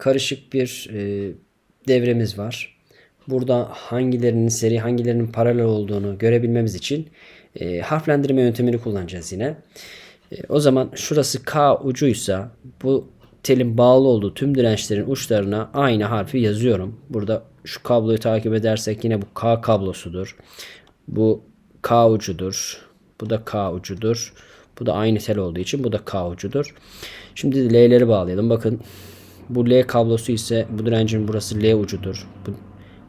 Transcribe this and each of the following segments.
karışık bir e, devremiz var. Burada hangilerinin seri hangilerinin paralel olduğunu görebilmemiz için e, harflendirme yöntemini kullanacağız yine. E, o zaman şurası K ucuysa bu telin bağlı olduğu tüm dirençlerin uçlarına aynı harfi yazıyorum. Burada şu kabloyu takip edersek yine bu K kablosudur. Bu K ucudur. Bu da K ucudur. Bu da aynı tel olduğu için bu da K ucudur. Şimdi L'leri bağlayalım. Bakın bu L kablosu ise bu direncin burası L ucudur. Bu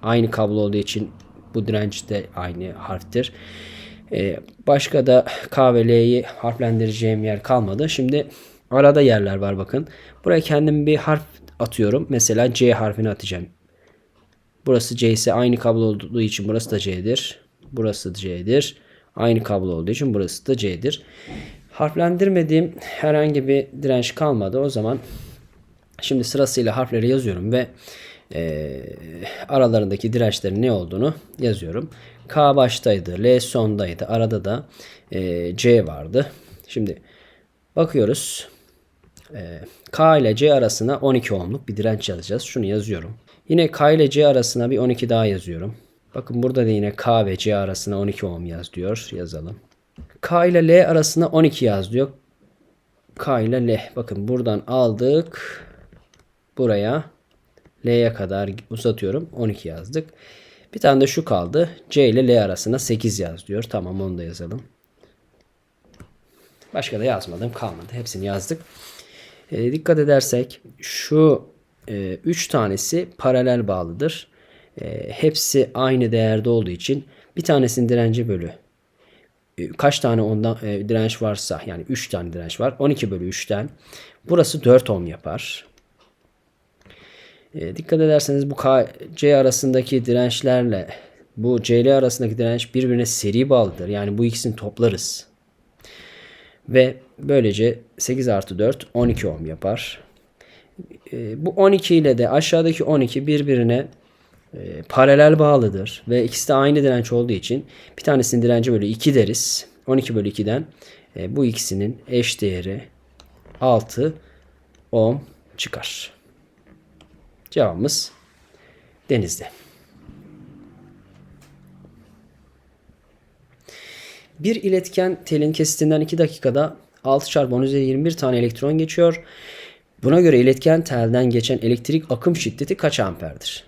aynı kablo olduğu için bu direnç de aynı harftir. Ee, başka da K ve L'yi harflendireceğim yer kalmadı. Şimdi arada yerler var bakın. Buraya kendim bir harf atıyorum. Mesela C harfini atacağım. Burası C ise aynı kablo olduğu için burası da C'dir. Burası da C'dir. Aynı kablo olduğu için burası da C'dir. Harflendirmediğim herhangi bir direnç kalmadı. O zaman şimdi sırasıyla harfleri yazıyorum ve e, aralarındaki dirençlerin ne olduğunu yazıyorum. K baştaydı, L sondaydı. Arada da e, C vardı. Şimdi bakıyoruz. E, K ile C arasına 12 ohmluk bir direnç yazacağız. Şunu yazıyorum. Yine K ile C arasına bir 12 daha yazıyorum. Bakın burada da yine K ve C arasına 12 ohm yaz diyor. Yazalım. K ile L arasına 12 yaz diyor. K ile L. Bakın buradan aldık. Buraya L'ye kadar uzatıyorum. 12 yazdık. Bir tane de şu kaldı. C ile L arasına 8 yaz diyor. Tamam onu da yazalım. Başka da yazmadım kalmadı. Hepsini yazdık. E, dikkat edersek şu 3 e, tanesi paralel bağlıdır. E, hepsi aynı değerde olduğu için bir tanesinin direnci bölü e, kaç tane ondan e, direnç varsa yani 3 tane direnç var. 12 bölü 3'ten burası 4 ohm yapar. E, dikkat ederseniz bu KC arasındaki dirençlerle bu CL arasındaki direnç birbirine seri bağlıdır. Yani bu ikisini toplarız. Ve böylece 8 artı 4 12 ohm yapar. E, bu 12 ile de aşağıdaki 12 birbirine e, paralel bağlıdır. Ve ikisi de aynı direnç olduğu için bir tanesinin direnci bölü 2 deriz. 12 bölü 2'den e, bu ikisinin eş değeri 6 ohm çıkar. Cevabımız denizde. Bir iletken telin kesitinden 2 dakikada 6 çarpı 10 üzeri 21 tane elektron geçiyor. Buna göre iletken telden geçen elektrik akım şiddeti kaç amperdir?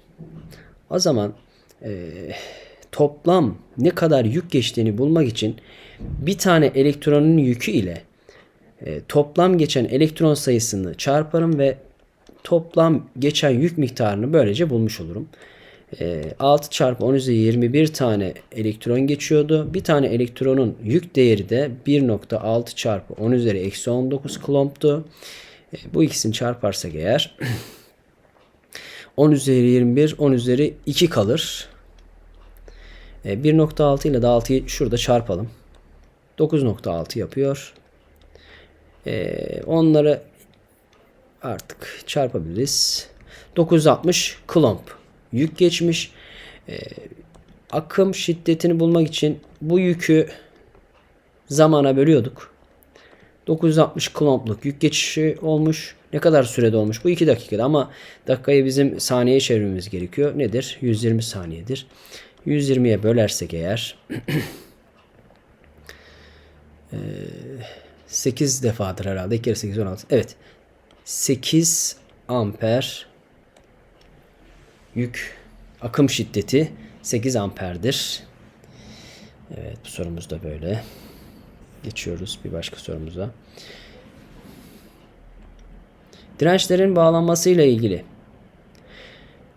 O zaman e, toplam ne kadar yük geçtiğini bulmak için bir tane elektronun yükü ile e, toplam geçen elektron sayısını çarparım ve toplam geçen yük miktarını böylece bulmuş olurum. E, 6 çarpı 10 üzeri 21 tane elektron geçiyordu. Bir tane elektronun yük değeri de 1.6 çarpı 10 üzeri eksi 19 klomptu. E, bu ikisini çarparsak eğer 10 üzeri 21, 10 üzeri 2 kalır. E, 1.6 ile de 6'yı şurada çarpalım. 9.6 yapıyor. Onları artık çarpabiliriz. 960 klomp yük geçmiş. E, akım şiddetini bulmak için bu yükü zamana bölüyorduk. 960 klompluk yük geçişi olmuş. Ne kadar sürede olmuş? Bu 2 dakikada ama dakikayı bizim saniyeye çevirmemiz gerekiyor. Nedir? 120 saniyedir. 120'ye bölersek eğer 8 defadır herhalde. 2 kere 8 16. Evet. 8 amper yük akım şiddeti 8 amperdir. Evet bu sorumuz da böyle. Geçiyoruz bir başka sorumuza. Dirençlerin bağlanmasıyla ilgili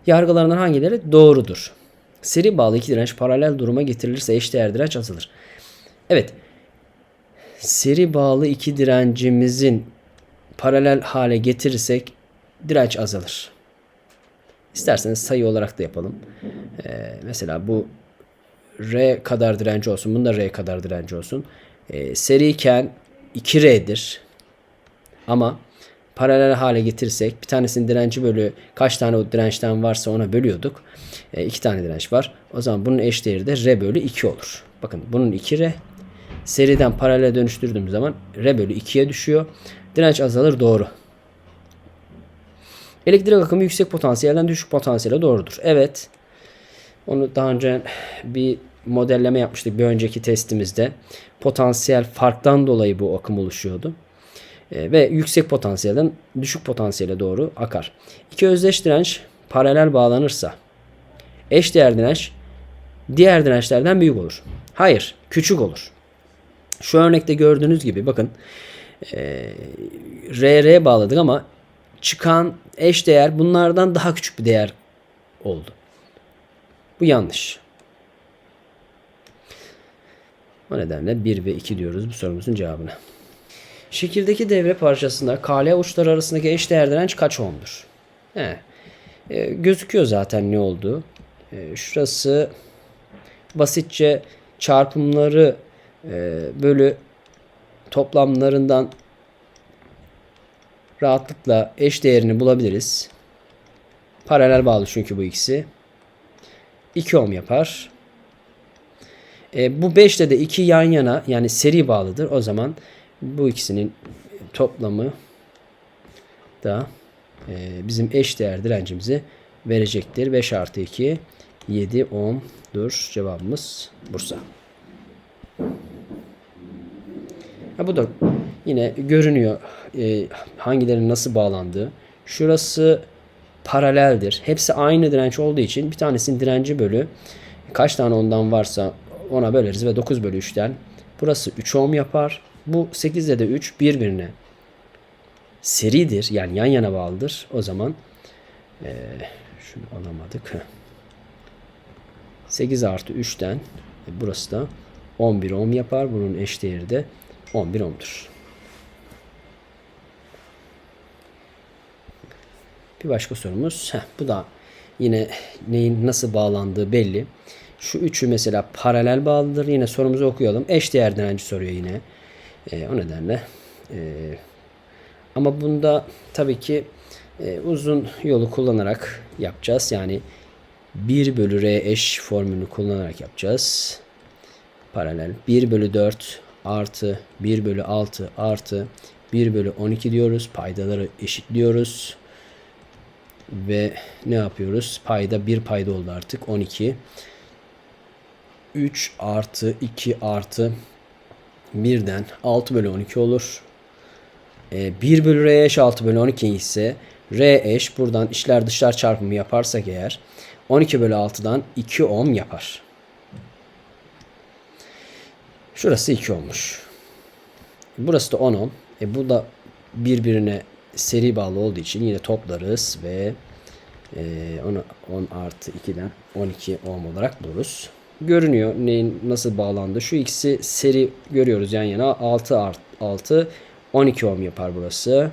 yargılarından hangileri doğrudur? Seri bağlı iki direnç paralel duruma getirilirse eşdeğer direnç azalır. Evet. Seri bağlı iki direncimizin paralel hale getirirsek direnç azalır. İsterseniz sayı olarak da yapalım. Ee, mesela bu R kadar direnci olsun. Bunda R kadar direnci olsun. Ee, seriyken 2R'dir. Ama paralel hale getirirsek bir tanesinin direnci bölü kaç tane o dirençten varsa ona bölüyorduk. E, iki tane direnç var. O zaman bunun eş değeri de R bölü 2 olur. Bakın bunun 2R. Seriden paralel dönüştürdüğüm zaman R bölü 2'ye düşüyor. Direnç azalır doğru. Elektrik akımı yüksek potansiyelden düşük potansiyele doğrudur. Evet. Onu daha önce bir modelleme yapmıştık bir önceki testimizde. Potansiyel farktan dolayı bu akım oluşuyordu. E, ve yüksek potansiyelden düşük potansiyele doğru akar. İki özdeş direnç paralel bağlanırsa eş değer direnç diğer dirençlerden büyük olur. Hayır, küçük olur. Şu örnekte gördüğünüz gibi bakın e, RR bağladık ama çıkan eş değer bunlardan daha küçük bir değer oldu. Bu yanlış. O nedenle 1 ve 2 diyoruz bu sorumuzun cevabına. Şekildeki devre parçasında KL uçları arasındaki eş değer direnç kaç ohm'dur? He. E, gözüküyor zaten ne olduğu. E, şurası basitçe çarpımları e, bölü toplamlarından rahatlıkla eş değerini bulabiliriz. Paralel bağlı çünkü bu ikisi. 2 ohm yapar. E, bu 5 ile de 2 yan yana yani seri bağlıdır. O zaman bu ikisinin toplamı da e, bizim eş değer direncimizi verecektir. 5 artı 2 7 ohm'dur. Cevabımız Bursa. Ha, bu da yine görünüyor e, hangilerinin nasıl bağlandığı. Şurası paraleldir. Hepsi aynı direnç olduğu için bir tanesinin direnci bölü kaç tane ondan varsa ona böleriz ve 9 bölü 3'ten burası 3 ohm yapar. Bu 8 ile de 3 birbirine seridir. Yani yan yana bağlıdır. O zaman e, şunu alamadık. 8 artı 3'ten e, burası da 11 ohm yapar. Bunun eş değeri de 11 ohm'dur. Bir başka sorumuz. Heh, bu da yine neyin nasıl bağlandığı belli. Şu üçü mesela paralel bağlıdır. Yine sorumuzu okuyalım. Eş değer direnci soruyor yine. E, o nedenle e, ama bunda tabii ki e, uzun yolu kullanarak yapacağız. Yani 1 bölü R eş formülünü kullanarak yapacağız. Paralel. 1 bölü 4 artı 1 bölü 6 artı 1 bölü 12 diyoruz. Paydaları eşitliyoruz. Ve ne yapıyoruz? Payda 1 payda oldu artık. 12. 3 artı 2 artı 1'den 6 bölü 12 olur. E, 1 bölü R eş 6 bölü 12 ise R eş buradan içler dışlar çarpımı yaparsak eğer 12 bölü 6'dan 2 ohm yapar. Şurası 2 olmuş. Burası da 10 ohm. E bu da birbirine seri bağlı olduğu için yine toplarız ve e, onu 10 artı 2'den 12 ohm olarak buluruz. Görünüyor neyin nasıl bağlandı. Şu ikisi seri görüyoruz yan yana. 6 art 6 12 ohm yapar burası.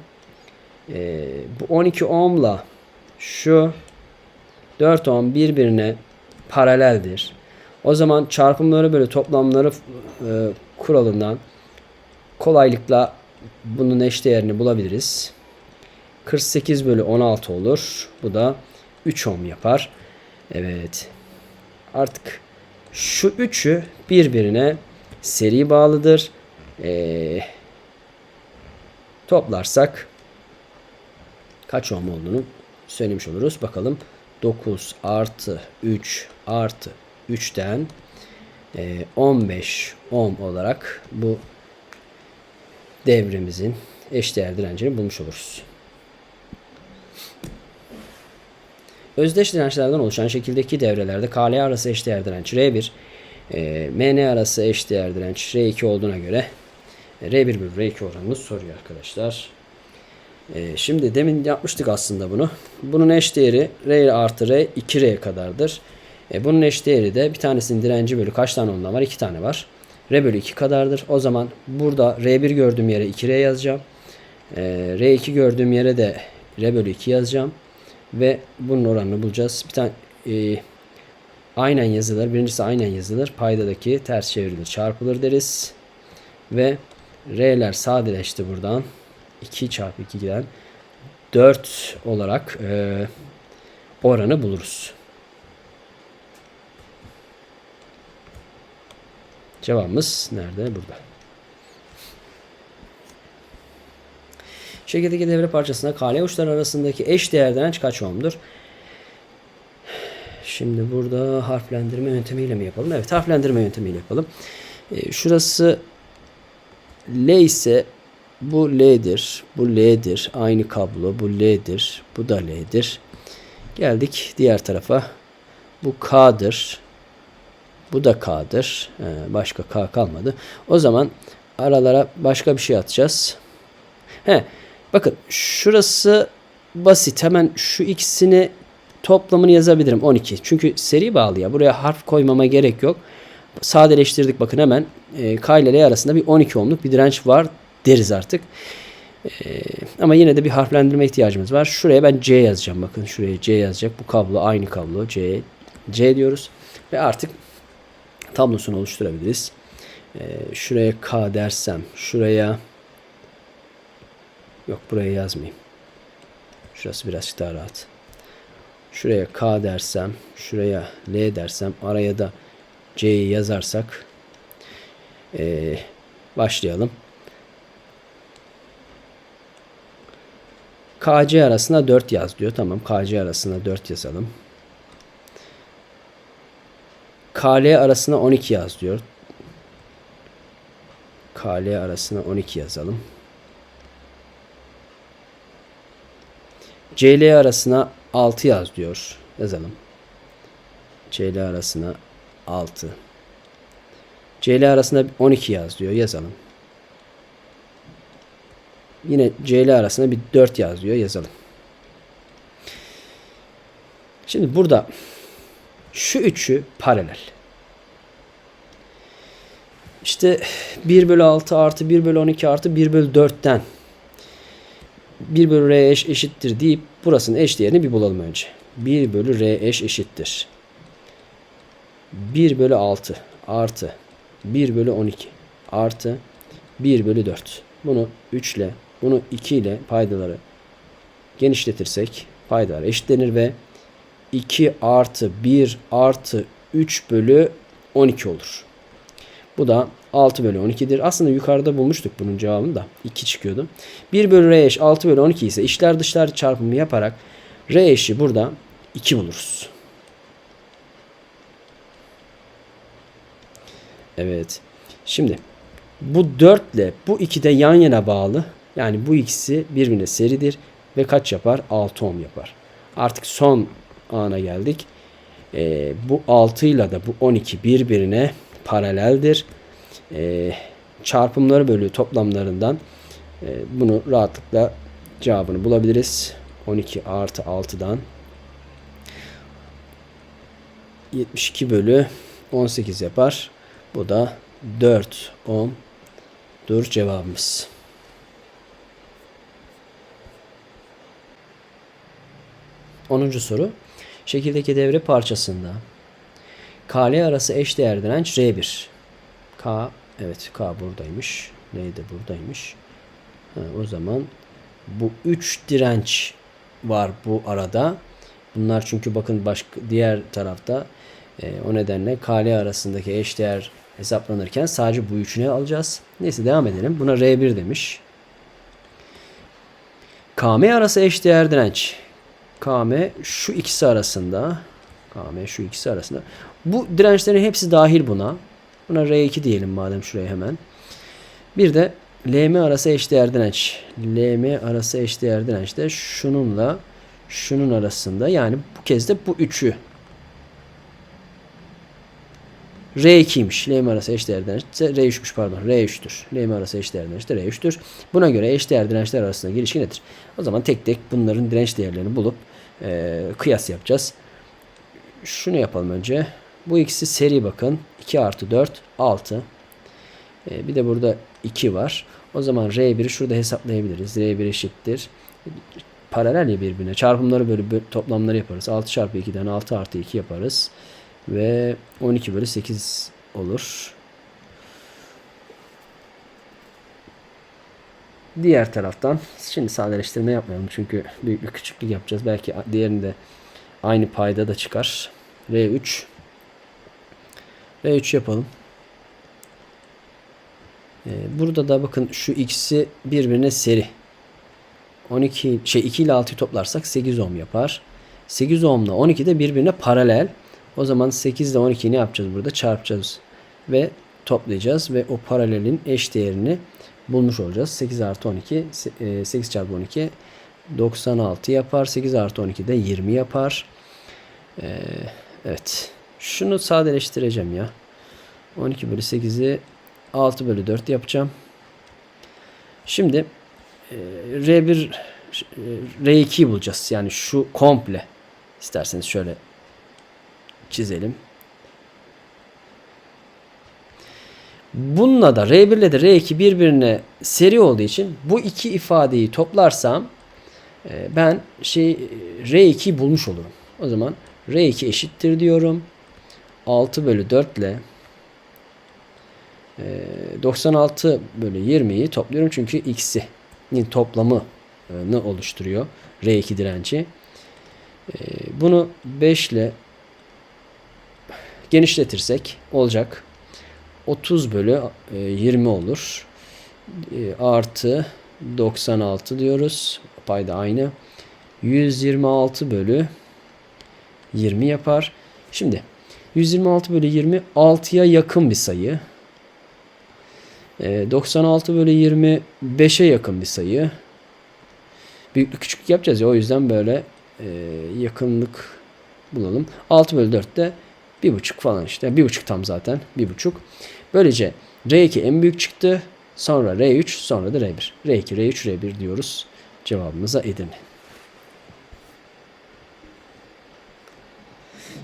E, bu 12 ohmla şu 4 ohm birbirine paraleldir. O zaman çarpımları böyle toplamları e, kuralından kolaylıkla bunun eşdeğerini bulabiliriz. 48 bölü 16 olur. Bu da 3 ohm yapar. Evet. Artık şu üçü birbirine seri bağlıdır. Ee, toplarsak kaç ohm olduğunu söylemiş oluruz. Bakalım 9 artı 3 artı 3'ten 15 e, ohm olarak bu devremizin eşdeğer direncini bulmuş oluruz. Özdeş dirençlerden oluşan şekildeki devrelerde KL arası eşdeğer direnç R1, e, MN arası eşdeğer direnç R2 olduğuna göre e, R1 bölü R2 oranını soruyor arkadaşlar. E, şimdi demin yapmıştık aslında bunu. Bunun eşdeğeri R artı R 2R kadardır. E, bunun eşdeğeri de bir tanesinin direnci bölü kaç tane ondan var? 2 tane var. R bölü 2 kadardır. O zaman burada R1 gördüğüm yere 2R yazacağım. E, R2 gördüğüm yere de R bölü 2 yazacağım. Ve bunun oranını bulacağız. Bir tane e, aynen yazılır. Birincisi aynen yazılır. Paydadaki ters çevrilir çarpılır deriz. Ve R'ler sadeleşti buradan. 2 çarpı 2'den 4 olarak e, oranı buluruz. Cevabımız nerede? Burada. Şekildeki devre parçasında kale uçları arasındaki eş değer direnç kaç ohm'dur? Şimdi burada harflendirme yöntemiyle mi yapalım? Evet harflendirme yöntemiyle yapalım. Ee, şurası L ise bu L'dir. Bu L'dir. Aynı kablo. Bu L'dir. Bu da L'dir. Geldik diğer tarafa. Bu K'dır. Bu da K'dır. Ee, başka K kalmadı. O zaman aralara başka bir şey atacağız. He, bakın şurası basit. Hemen şu ikisini toplamını yazabilirim 12. Çünkü seri bağlı ya. Buraya harf koymama gerek yok. Sadeleştirdik bakın hemen. E, K ile L arasında bir 12 ohmluk bir direnç var deriz artık. E, ama yine de bir harflendirme ihtiyacımız var. Şuraya ben C yazacağım. Bakın şuraya C yazacak. Bu kablo aynı kablo. C, C diyoruz. Ve artık tablosunu oluşturabiliriz. E, şuraya K dersem şuraya yok buraya yazmayayım. Şurası birazcık daha rahat. Şuraya K dersem, şuraya L dersem, araya da C'yi yazarsak ee, başlayalım. KC arasına 4 yaz diyor. Tamam KC arasına 4 yazalım. KL arasına 12 yaz diyor. KL arasına 12 yazalım. CL arasına 6 yaz diyor. Yazalım. CL arasına 6. CL arasında 12 yaz diyor. Yazalım. Yine CL arasında bir 4 yaz diyor. Yazalım. Şimdi burada şu üçü paralel. İşte 1 bölü 6 artı 1 bölü 12 artı 1 bölü 4'ten 1 bölü R eş eşittir deyip burasının eş değerini bir bulalım önce. 1 bölü R eş eşittir. 1 bölü 6 artı 1 bölü 12 artı 1 bölü 4. Bunu 3 ile bunu 2 ile paydaları genişletirsek paydalar eşitlenir ve 2 artı 1 artı 3 bölü 12 olur. Bu da 6 bölü 12'dir. Aslında yukarıda bulmuştuk bunun cevabını da. 2 çıkıyordu. 1 bölü R eş 6 bölü 12 ise içler dışlar çarpımı yaparak R eşi burada 2 buluruz. Evet. Şimdi bu 4 ile bu 2 de yan yana bağlı. Yani bu ikisi birbirine seridir. Ve kaç yapar? 6 ohm yapar. Artık son ana geldik. Ee, bu 6 ile de bu 12 birbirine paraleldir. Ee, çarpımları bölü toplamlarından e, bunu rahatlıkla cevabını bulabiliriz. 12 artı 6'dan 72 bölü 18 yapar. Bu da 4 ohm dur cevabımız. Onuncu soru. Şekildeki devre parçasında KL arası eş değer direnç R1. K evet K buradaymış. L de buradaymış. Ha, o zaman bu 3 direnç var bu arada. Bunlar çünkü bakın başka diğer tarafta e, o nedenle KL arasındaki eşdeğer hesaplanırken sadece bu üçüne alacağız. Neyse devam edelim. Buna R1 demiş. KM arası eşdeğer direnç. KM şu ikisi arasında. KM şu ikisi arasında. Bu dirençlerin hepsi dahil buna. Buna R2 diyelim madem şuraya hemen. Bir de LM arası eşdeğer direnç. LM arası eşdeğer direnç de şununla şunun arasında. Yani bu kez de bu üçü R2'ymiş. LM arası eşdeğer direnç R3'müş pardon. R3'tür. LM arası eşdeğer direnç de R3'tür. Buna göre eşdeğer dirençler arasında ilişki nedir? O zaman tek tek bunların direnç değerlerini bulup e, kıyas yapacağız. Şunu yapalım önce. Bu ikisi seri bakın. 2 artı 4 6. E, bir de burada 2 var. O zaman R1'i şurada hesaplayabiliriz. R1 eşittir. Paralel ya birbirine. Çarpımları böyle toplamları yaparız. 6 çarpı 2'den 6 artı 2 yaparız. Ve 12 bölü 8 olur. Diğer taraftan şimdi sadeleştirme yapmayalım çünkü büyüklük küçüklük yapacağız. Belki diğerinde aynı payda da çıkar. R3 R3 yapalım. Ee, burada da bakın şu ikisi birbirine seri. 12 şey 2 ile 6'yı toplarsak 8 ohm yapar. 8 ohm ile 12 de birbirine paralel. O zaman 8 ile 12'yi ne yapacağız burada? Çarpacağız ve toplayacağız ve o paralelin eş değerini bulmuş olacağız. 8 artı 12 e, 8 çarpı 12 96 yapar. 8 artı 12 de 20 yapar. Ee, evet. Şunu sadeleştireceğim ya. 12 bölü 8'i 6 bölü 4 yapacağım. Şimdi e, R1 e, R2'yi bulacağız. Yani şu komple. İsterseniz şöyle çizelim. Bununla da R1 ile de R2 birbirine seri olduğu için bu iki ifadeyi toplarsam e, ben şey R2'yi bulmuş olurum. O zaman R2 eşittir diyorum. 6 bölü 4 ile 96 bölü 20'yi topluyorum çünkü x'in toplamını oluşturuyor R2 direnci. E, bunu 5 ile genişletirsek olacak. 30 bölü 20 olur. E, artı 96 diyoruz. Payda aynı. 126 bölü 20 yapar. Şimdi 126 bölü 20 6'ya yakın bir sayı. 96 bölü 20 5'e yakın bir sayı. Büyüklük küçüklük yapacağız ya o yüzden böyle e, yakınlık bulalım. 6 bölü 4 de 1,5 falan işte. 1,5 tam zaten. 1,5. Böylece R2 en büyük çıktı. Sonra R3 sonra da R1. R2, R3, R1 diyoruz. Cevabımıza Edirne.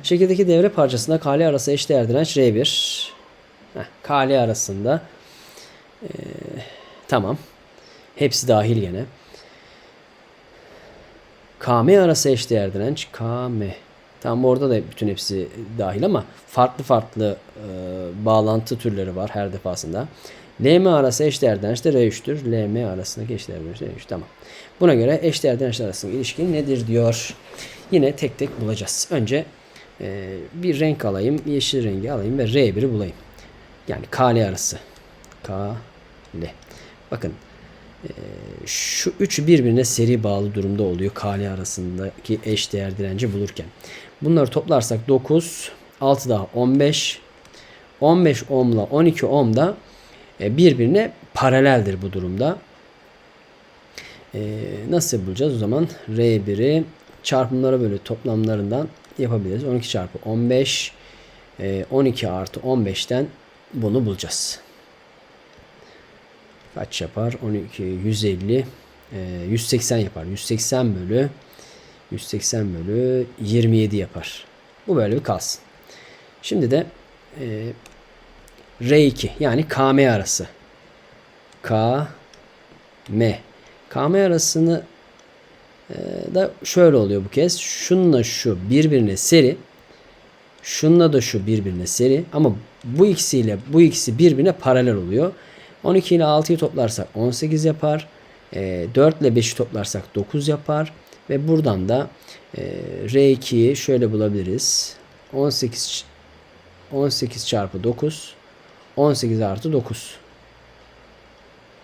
Şekildeki devre parçasında KL arası eşdeğer direnç R1. Heh, KL arasında ee, tamam. Hepsi dahil gene. KM arası eşdeğer direnç. KM. Tam orada da bütün hepsi dahil ama farklı farklı e, bağlantı türleri var her defasında. LM arası eşdeğer direnç de R3'tür. LM arasındaki eşdeğer direnç R3. Tamam. Buna göre eşdeğer dirençler arasındaki ilişki nedir diyor. Yine tek tek bulacağız. Önce e, bir renk alayım. Yeşil rengi alayım ve R1'i bulayım. Yani KL arası. K L. Bakın şu üçü birbirine seri bağlı durumda oluyor KL arasındaki eş değer direnci bulurken. Bunları toplarsak 9, 6 daha 15. 15 ohmla 12 ohm da e, birbirine paraleldir bu durumda. E, nasıl bulacağız o zaman? R1'i çarpımlara bölü toplamlarından yapabiliriz. 12 çarpı 15 12 artı 15'ten bunu bulacağız kaç yapar? 12, 150, e, 180 yapar. 180 bölü 180 bölü 27 yapar. Bu böyle bir kalsın. Şimdi de e, R2 yani KM arası. K M. KM arasını e, da şöyle oluyor bu kez. Şununla şu birbirine seri. Şununla da şu birbirine seri. Ama bu ikisiyle bu ikisi birbirine paralel oluyor. 12 ile 6'yı toplarsak 18 yapar. E, 4 ile 5'i toplarsak 9 yapar. Ve buradan da e, R2'yi şöyle bulabiliriz. 18 18 çarpı 9 18 artı 9.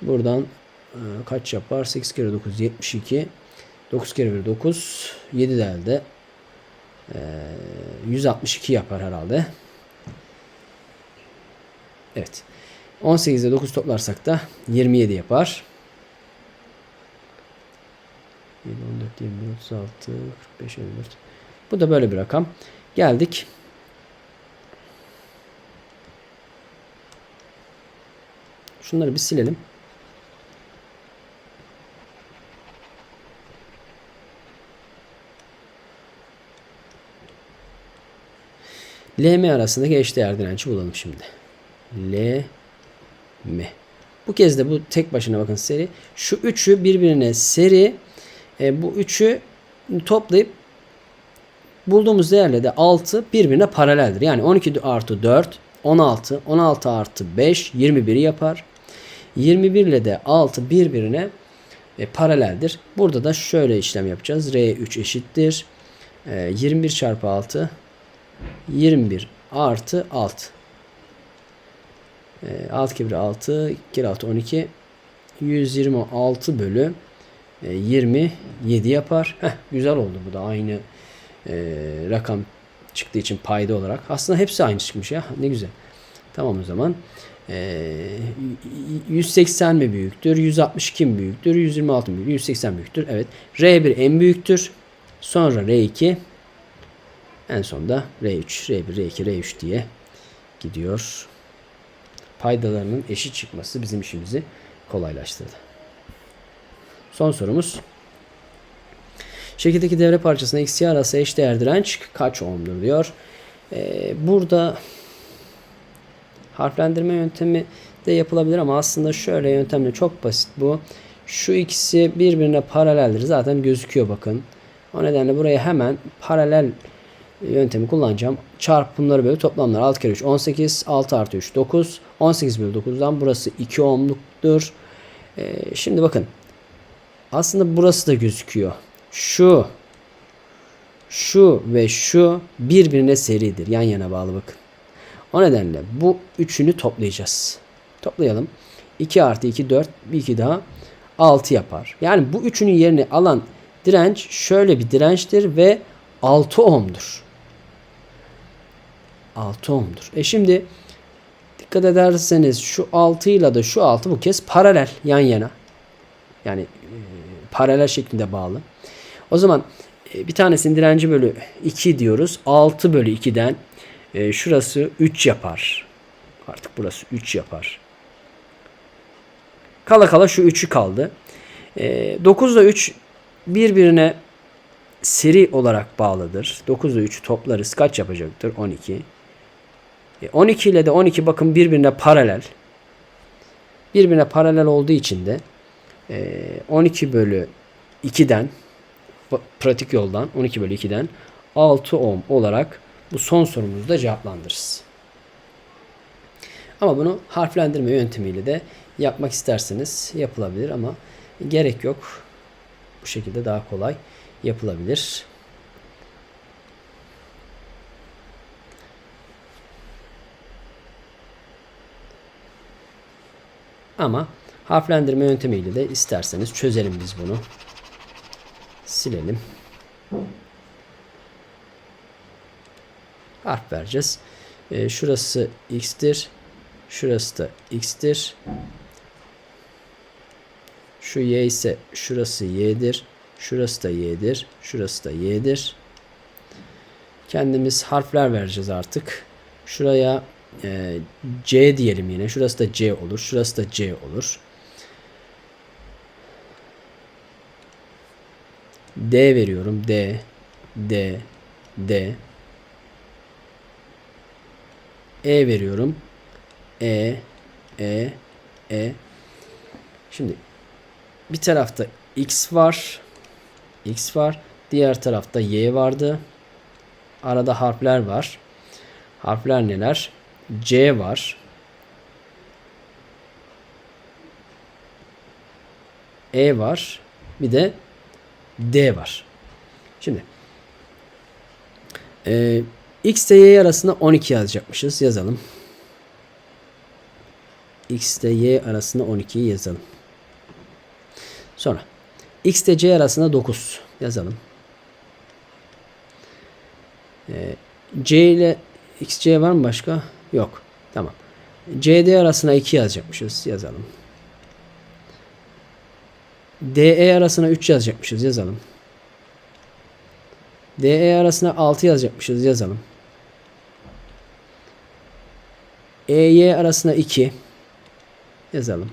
Buradan e, kaç yapar? 8 kere 9 72. 9 kere 1 9. 7 de elde. E, 162 yapar herhalde. Evet. 18 ile 9 toplarsak da 27 yapar. 7, 14, 21, 36, 45, 54. Bu da böyle bir rakam. Geldik. Şunları bir silelim. LM arasındaki eşdeğer direnci bulalım şimdi. L mi? Bu kez de bu tek başına bakın seri. Şu üçü birbirine seri. E, bu üçü toplayıp bulduğumuz değerle de 6 birbirine paraleldir. Yani 12 artı 4 16 16 artı 5 21 yapar. 21 ile de 6 birbirine e, paraleldir. Burada da şöyle işlem yapacağız. R3 eşittir. E, 21 çarpı 6 21 artı 6. 6 kere 6 kere 6 12 126 bölü e, 27 yapar. Heh, güzel oldu bu da aynı e, rakam çıktığı için payda olarak. Aslında hepsi aynı çıkmış ya. Ne güzel. Tamam o zaman. E, 180 mi büyüktür? 162 mi büyüktür? 126 mi büyüktür? 180 büyüktür. Evet. R1 en büyüktür. Sonra R2 en sonda R3, R1, R2, R3 diye gidiyor. Paydalarının eşit çıkması bizim işimizi kolaylaştırdı. Son sorumuz. Şekildeki devre parçasına XY arası eşdeğer direnç kaç ohm'dur diyor. Ee, burada harflendirme yöntemi de yapılabilir ama aslında şöyle yöntemle çok basit bu. Şu ikisi birbirine paraleldir. Zaten gözüküyor bakın. O nedenle buraya hemen paralel yöntemi kullanacağım. Çarpımları bölü toplamlar 6 kere 3 18 6 artı 3 9 18 bölü 9'dan burası 2 ohmluktur. Ee, şimdi bakın aslında burası da gözüküyor. Şu şu ve şu birbirine seridir. Yan yana bağlı bakın. O nedenle bu üçünü toplayacağız. Toplayalım. 2 artı 2 4 bir 2 daha 6 yapar. Yani bu üçünün yerini alan direnç şöyle bir dirençtir ve 6 ohm'dur. 6 ohm'dur. E şimdi dikkat ederseniz şu 6 ile de şu 6 bu kez paralel yan yana. Yani e, paralel şeklinde bağlı. O zaman e, bir tanesinin direnci bölü 2 diyoruz. 6 bölü 2'den e, şurası 3 yapar. Artık burası 3 yapar. Kala kala şu 3'ü kaldı. E, 9 ile 3 birbirine seri olarak bağlıdır. 9 ile 3'ü toplarız. Kaç yapacaktır? 12. E, 12 ile de 12 bakın birbirine paralel. Birbirine paralel olduğu için de e, 12 bölü 2'den pratik yoldan 12 bölü 2'den 6 ohm olarak bu son sorumuzda cevaplandırırız. Ama bunu harflendirme yöntemiyle de yapmak isterseniz yapılabilir ama gerek yok. Bu şekilde daha kolay yapılabilir. Ama harflendirme yöntemiyle de isterseniz çözelim biz bunu. Silelim. Harf vereceğiz. Ee, şurası x'tir. Şurası da x'tir. Şu y ise şurası y'dir. Şurası da y'dir. Şurası da y'dir. Kendimiz harfler vereceğiz artık. Şuraya e, C diyelim yine. Şurası da C olur. Şurası da C olur. D veriyorum. D, D, D. E veriyorum. E, E, E. Şimdi bir tarafta X var. X var. Diğer tarafta Y vardı. Arada harfler var. Harfler neler? C var. E var. Bir de D var. Şimdi e, X ile Y arasında 12 yazacakmışız. Yazalım. X ile Y arasında 12'yi yazalım. Sonra X ile C arasında 9 yazalım. E, C ile XC var mı başka? Yok. Tamam. CD arasına 2 yazacakmışız. Yazalım. DE arasına 3 yazacakmışız. Yazalım. DE arasına 6 yazacakmışız. Yazalım. EY arasına 2 yazalım.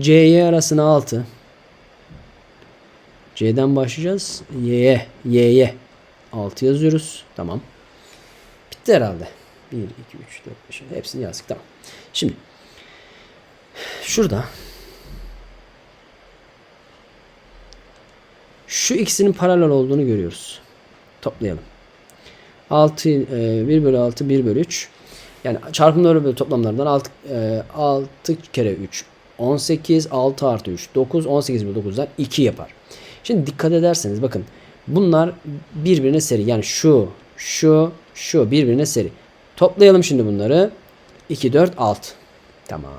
CY arasına 6 C'den başlayacağız. Y'ye, Y'ye 6 yazıyoruz. Tamam. Bitti herhalde. 1, 2, 3, 4, 5. Hepsini yazdık. Tamam. Şimdi şurada şu ikisinin paralel olduğunu görüyoruz. Toplayalım. 6, 1 bölü 6, 1 bölü 3. Yani çarpımları bölü toplamlarından 6, 6 kere 3 18, 6 artı 3 9, 18 bölü 9'dan 2 yapar. Şimdi dikkat ederseniz bakın bunlar birbirine seri. Yani şu, şu, şu birbirine seri. Toplayalım şimdi bunları. 2, 4, 6. Tamam.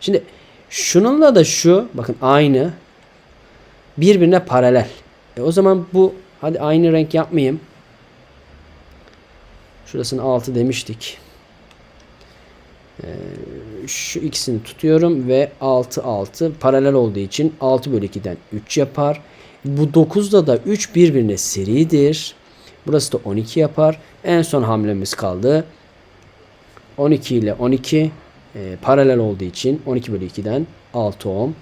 Şimdi şununla da şu bakın aynı. birbirine paralel. E o zaman bu hadi aynı renk yapmayayım. Şurasını 6 demiştik. Ee, şu ikisini tutuyorum ve 6 6 paralel olduğu için 6 bölü 2'den 3 yapar. Bu 9'da da 3 birbirine seridir. Burası da 12 yapar. En son hamlemiz kaldı. 12 ile 12 e, paralel olduğu için 12 bölü 2'den 6 ohm.